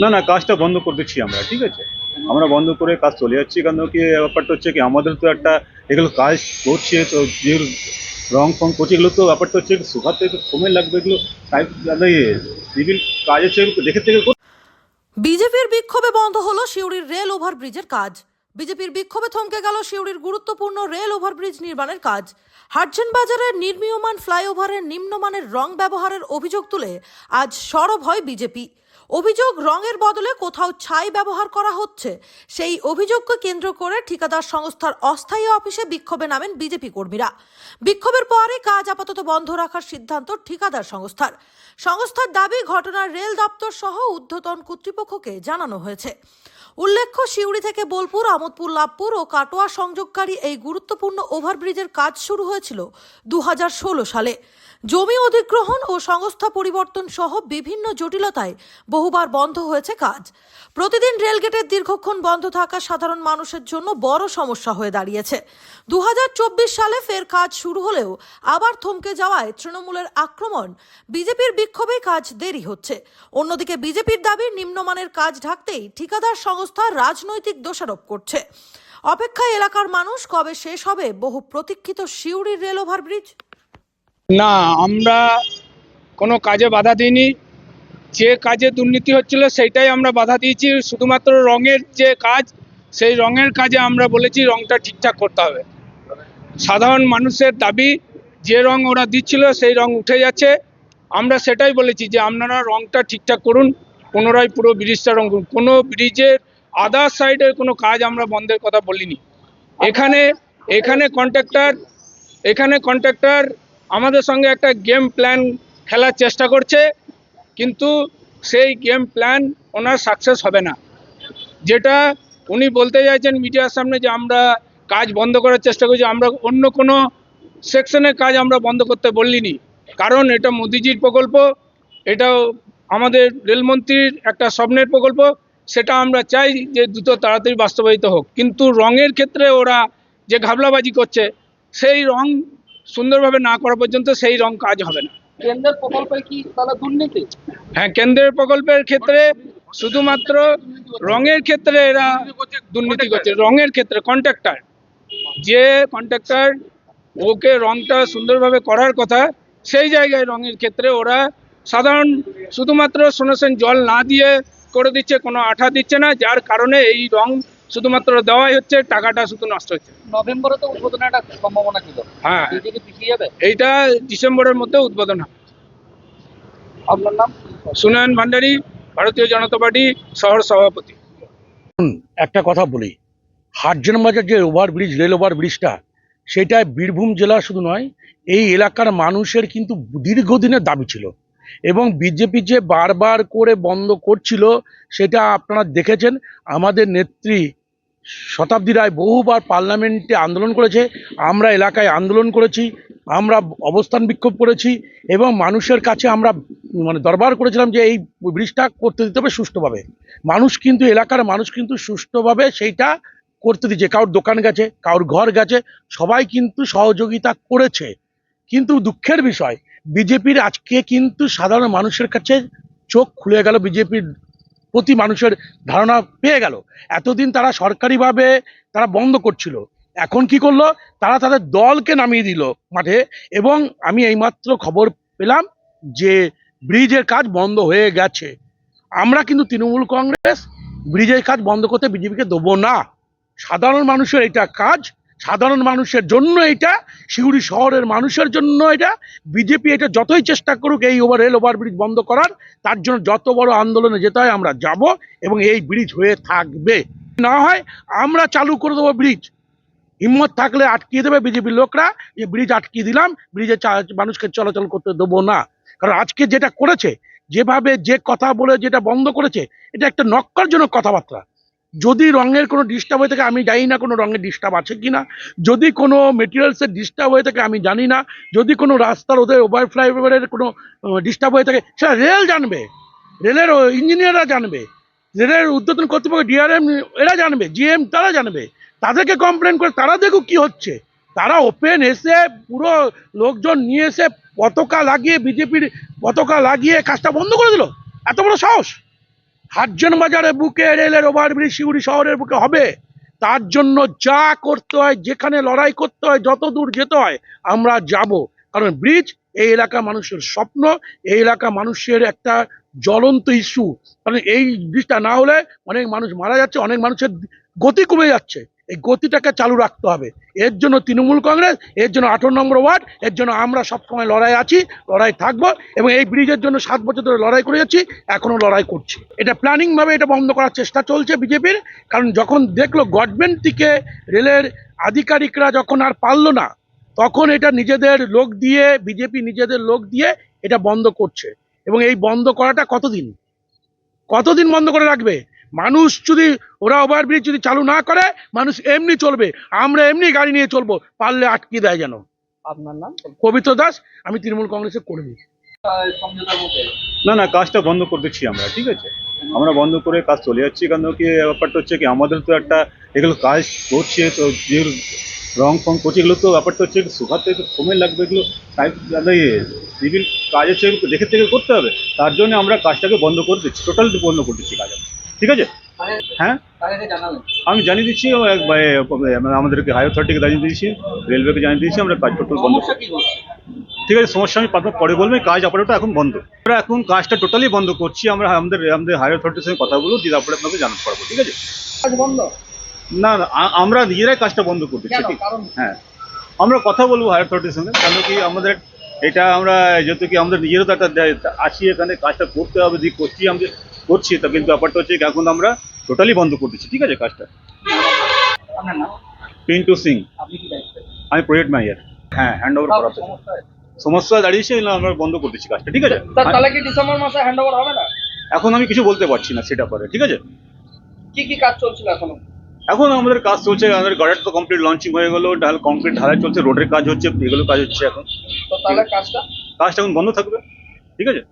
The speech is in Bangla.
না না কাজটা বন্ধ করে দিচ্ছি আমরা ঠিক আছে? আমরা বন্ধ করে কাজ চলে যাচ্ছি কারণ কি ব্যাপারটা হচ্ছে কি আমাদের তো একটা এগুলো কাজ করছে তো যে রং ফং করছে এগুলো তো ব্যাপারটা হচ্ছে শুকাতে একটু সময় লাগবে এগুলো টাইপ সিভিল কাজ হচ্ছে দেখে থেকে বিজেপির বিক্ষোভে বন্ধ হলো সিউড়ির রেল ওভার ব্রিজের কাজ। বিজেপির বিক্ষোভে থমকে গেল সিউড়ির গুরুত্বপূর্ণ রেল ওভারব্রিজ নির্মাণের কাজ। হাটজেন বাজারের নির্মীয়মান ফ্লাইওভারের নিম্নমানের রং ব্যবহারের অভিযোগ তুলে আজ সরব হয় বিজেপি। অভিযোগ রঙের বদলে কোথাও ছাই ব্যবহার করা হচ্ছে। সেই অভিযোগকে কেন্দ্র করে ঠিকাদার সংস্থার অস্থায়ী অফিসে বিক্ষোভে নামেন বিজেপি কর্মীরা। বিক্ষোভের পরে কাজ আপাতত বন্ধ রাখার সিদ্ধান্ত ঠিকাদার সংস্থার। সংস্থার দাবি, ঘটনার রেল দপ্তর সহ ঊর্ধ্বতন কর্তৃপক্ষকে জানানো হয়েছে। উল্লেখ্য, সিউড়ি থেকে বোলপুর, আমোদপুর, লাভপুর ও কাটোয়া সংযোগকারী এই গুরুত্বপূর্ণ ওভারব্রিজের কাজ শুরু হয়েছিল দু হাজার ষোলো সালে। জমি অধিগ্রহণ ও সংস্থা পরিবর্তন সহ বিভিন্ন জটিলতায় বহুবার বন্ধ হয়েছে কাজ। প্রতিদিন রেলগেটের দীর্ঘক্ষণ বন্ধ থাকা সাধারণ মানুষের জন্য বড় সমস্যা হয়ে দাঁড়িয়েছে। দু হাজার চব্বিশ সালে ফের কাজ শুরু হলেও আবার থমকে যাওয়ায় তৃণমূলের আক্রমণ, বিজেপির বিক্ষোভে কাজ দেরি হচ্ছে। অন্যদিকে বিজেপির দাবি, নিম্নমানের কাজ ঢাকতেই ঠিকাদার সংস্থা রাজনৈতিক দোষারোপ করছে। অপেক্ষায় এলাকার মানুষ কবে শেষ হবে বহু প্রতীক্ষিত সিউড়ির রেল ওভারব্রিজ না, আমরা কোনো কাজে বাধা দিইনি। যে কাজে দুর্নীতি হচ্ছিল সেইটাই আমরা বাধা দিয়েছি। শুধুমাত্র রঙের যে কাজ, সেই রঙের কাজে আমরা বলেছি রংটা ঠিকঠাক করতে হবে। সাধারণ মানুষের দাবি, যে রং ওরা দিচ্ছিল সেই রং উঠে যাচ্ছে। আমরা সেটাই বলেছি যে আপনারা রংটা ঠিকঠাক করুন, পুনরায় পুরো ব্রিজটা রং করুন। কোনো ব্রিজের আদার সাইডের কোনো কাজ আমরা বন্ধের কথা বলিনি। এখানে এখানে কন্ট্রাক্টর এখানে কন্ট্রাক্টর আমাদের সঙ্গে একটা গেম প্ল্যান খেলার চেষ্টা করছে, কিন্তু সেই গেম প্ল্যান ওনার সাকসেস হবে না। যেটা উনি বলতে চাইছেন মিডিয়ার সামনে যে আমরা কাজ বন্ধ করার চেষ্টা করছি, আমরা অন্য কোনো সেকশনের কাজ আমরা বন্ধ করতে বললিনি কারণ এটা মোদিজির প্রকল্প, এটাও আমাদের রেলমন্ত্রীর একটা স্বপ্নের প্রকল্প সেটা আমরা চাই যে দ্রুত তাড়াতাড়ি বাস্তবায়িত হোক। কিন্তু রঙের ক্ষেত্রে ওরা যে ঘাবলাবাজি করছে সেই রং সুন্দরভাবে না করা পর্যন্ত সেই রং কাজ হবে না। কেন্দ্রের প্রকল্পে কি তাহলে দুর্নীতি? হ্যাঁ কেন্দ্রের প্রকল্পের ক্ষেত্রে শুধুমাত্র রঙের ক্ষেত্রে এরা দুর্নীতি করছে। রঙের ক্ষেত্রে কন্ট্রাক্টর যে কন্ট্রাক্টর ওকে রংটা সুন্দরভাবে করার কথা সেই জায়গায় রঙের ক্ষেত্রে ওরা সাধারণ শুধুমাত্র শুনেছেন জল না দিয়ে করে দিচ্ছে কোনো আঠা দিচ্ছে না যার কারণে এই রং শুধুমাত্র দেওয়াই হচ্ছে টাকাটা শুধু নষ্ট হচ্ছে। নভেম্বরে তো উদ্বোধনের একটা সম্ভাবনা ছিল। হ্যাঁ। পিছিয়ে যাবে? এইটা ডিসেম্বরের মধ্যে উদ্বোধন হবে। আপনার নাম? সুনয়ন ভান্ডারী ভারতীয় জনতা পার্টি শহর সভাপতি। একটা কথা বলি। হাটজন বাজার যে ওভারব্রিজ রেল ওভারব্রিজটা সেটা বীরভূম জেলা শুধু নয় এই এলাকার মানুষের কিন্তু দীর্ঘদিনের দাবি ছিল। এবং বিজেপি যে বারবার করে বন্ধ করছিল, সেটা আপনারা দেখেছেন। আমাদের নেত্রী শতাব্দী রায় বহুবার পার্লামেন্টে আন্দোলন করেছে, আমরা এলাকায় আন্দোলন করেছি, আমরা অবস্থান বিক্ষোভ করেছি এবং মানুষের কাছে আমরা মানে দরবার করেছিলাম যে এই ব্রিজটা করতে দিতে হবে সুষ্ঠুভাবে। মানুষ কিন্তু, এলাকার মানুষ কিন্তু সুষ্ঠুভাবে সেইটা করতে দিচ্ছে কারোর দোকান গেছে, কারোর ঘর গেছে, সবাই কিন্তু সহযোগিতা করেছে। কিন্তু দুঃখের বিষয় বিজেপির আজকে কিন্তু সাধারণ মানুষের কাছে চোখ খুলে গেল, বিজেপির প্রতি মানুষের ধারণা পেয়ে গেল। এতদিন তারা সরকারিভাবে তারা বন্ধ করছিল। এখন কি করল? তারা তাদের দলকে নামিয়ে দিল মাঠে এবং আমি এইমাত্র খবর পেলাম যে ব্রিজের কাজ বন্ধ হয়ে গেছে। আমরা কিন্তু তৃণমূল কংগ্রেস, ব্রিজের কাজ বন্ধ করতে বিজেপিকে দেবো না। সাধারণ মানুষের এটা কাজ সাধারণ মানুষের জন্য এটা সিউড়ি শহরের মানুষের জন্য এটা। বিজেপি এটা যতই চেষ্টা করুক এই ওভার রেল ওভারব্রিজ বন্ধ করার, তার জন্য যত বড় আন্দোলনে যেতে হয় আমরা যাব এবং এই ব্রিজ হয়ে থাকবে। না হয় আমরা চালু করে দেবো ব্রিজ হিম্মত থাকলে আটকিয়ে দেবে বিজেপির লোকরা, যে ব্রিজ আটকিয়ে দিলাম ব্রিজে মানুষকে চলাচল করতে দেবো না। কারণ আজকে যেটা করেছে, যেভাবে যে কথা বলে যেটা বন্ধ করেছে, এটা একটা নক্কারজনক কথাবার্তা। যদি রঙের কোনো ডিস্টার্ব হয়ে থাকে, আমি জানি না কোনো রঙের ডিস্টার্ব আছে কি না যদি কোনো মেটেরিয়ালসের ডিস্টার্ব হয়ে থাকে, আমি জানি না। যদি কোনো রাস্তার ওদের ওভার ফ্লাইওভারের কোনো ডিস্টার্ব হয়ে থাকে, সেটা রেল জানবে। রেলের ইঞ্জিনিয়াররা জানবে। রেলের উদ্বোধন কর্তৃপক্ষ ডিআরএম এরা জানবে জিএম তারা জানবে। তাদেরকে কমপ্লেন করে, তারা দেখুক কি হচ্ছে। তারা ওপেন এসে পুরো লোকজন নিয়ে এসে পতাকা লাগিয়ে বিজেপির পতাকা লাগিয়ে কাজটা বন্ধ করে দিল। এত বড় সাহস! হাটজন বাজারে বুকে রেলের ওভারব্রিজ শিউরি শহরের বুকে হবে। তার জন্য যা করতে হয়, যেখানে লড়াই করতে হয়, যত দূর যেতে হয়, আমরা যাব। কারণ ব্রিজ এই এলাকা মানুষের স্বপ্ন, এই এলাকা মানুষের একটা জ্বলন্ত ইস্যু। কারণ এই ব্রিজটা না হলে অনেক মানুষ মারা যাচ্ছে, অনেক মানুষের গতি কমে যাচ্ছে। এই গতিটাকে চালু রাখতে হবে। এর জন্য তৃণমূল কংগ্রেস, এর জন্য আঠারো নম্বর ওয়ার্ড, এর জন্য আমরা সবসময় লড়াই আছি, লড়াই থাকব এবং এই ব্রিজের জন্য সাত বছর ধরে লড়াই করে যাচ্ছি এখনও লড়াই করছি। এটা প্ল্যানিং ভাবে এটা বন্ধ করার চেষ্টা চলছে বিজেপির, কারণ যখন দেখল গভর্নমেন্ট থেকে রেলের আধিকারিকরা যখন আর পারল না, তখন এটা নিজেদের লোক দিয়ে, বিজেপি নিজেদের লোক দিয়ে এটা বন্ধ করছে। এবং এই বন্ধ করাটা কতদিন? কতদিন বন্ধ করে রাখবে? মানুষ যদি ওরা ওভারব্রিজ যদি চালু না করে মানুষ এমনি চলবে। আমরা এমনি গাড়ি নিয়ে চলবো পারলে আটকে দেয় যেন। আপনার নাম? পবিত্র দাস আমি তৃণমূল কংগ্রেসের কর্মী। না না কাজটা বন্ধ করে দিচ্ছি আমরা ঠিক আছে? আমরা বন্ধ করে কাজ চলে যাচ্ছি কারণ কি ব্যাপারটা হচ্ছে কি আমাদের তো একটা এগুলো কাজ করছে তো যে রং ফং করছে এগুলো তো ব্যাপারটা হচ্ছে কি শুকাতে একটু সময় লাগবে এগুলো সিভিল কাজ হচ্ছে দেখে থেকে করতে হবে। তার জন্য আমরা কাজটাকে বন্ধ করে দিচ্ছি টোটাল বন্ধ করে দিচ্ছি কাজ। ঠিক আছে? হ্যাঁ? আমি জানিয়ে দিচ্ছি এ, আমাদেরকে হাই অথরিটিকে জানিয়ে দিয়েছি রেলওয়েকে জানিয়ে দিয়েছি আমরা কাজ টোটাল বন্ধ ঠিক আছে সমস্যা আমি পরে বলব কাজ আপাতত এখন বন্ধ। আমরা এখন কাজটা টোটালি বন্ধ করছি আমরা আমাদের আমাদের হায়ার অথরিটির সঙ্গে কথা বলব দিয়ে তারপরে আপনাকে জানাতে পারব ঠিক আছে? কাজ বন্ধ? না না আমরা নিজেরাই কাজটা বন্ধ করে দিচ্ছি কেন ঠিক হ্যাঁ। আমরা কথা বলব হায়ার অথরিটির সঙ্গে কেন কি আমাদের এটা আমরা যেহেতু কি আমাদের নিজেরও তো একটা আছি এখানে কাজটা করতে হবে দিয়ে করছি আমি করছি তা কিন্তু ব্যাপারটা হচ্ছে এখন আমরা টোটালি বন্ধ করে দিচ্ছি ঠিক আছে কাজটা? পিন্টু সিং। আমি প্রজেক্ট ম্যানেজার হ্যাঁ হ্যান্ড ওভার করা সমস্যা দাঁড়িয়েছে আমরা বন্ধ করে দিচ্ছি কাজটা ঠিক আছে? তাহলে কি ডিসেম্বর মাসে হ্যান্ড ওভার হবে না? এখন আমি কিছু বলতে পারছি না সেটা পরে ঠিক আছে? কি কি কাজ চলছিল এখনও? এখন আমাদের কাজ চলছে আমাদের গাড়ির তো কমপ্লিট লঞ্চিং হয়ে গেলো ঢাল কমপ্লিট ঢালাই চলছে রোডের কাজ হচ্ছে এগুলো কাজ হচ্ছে এখন। তো তাহলে কাজটা? কাজটা এখন বন্ধ থাকবে ঠিক আছে?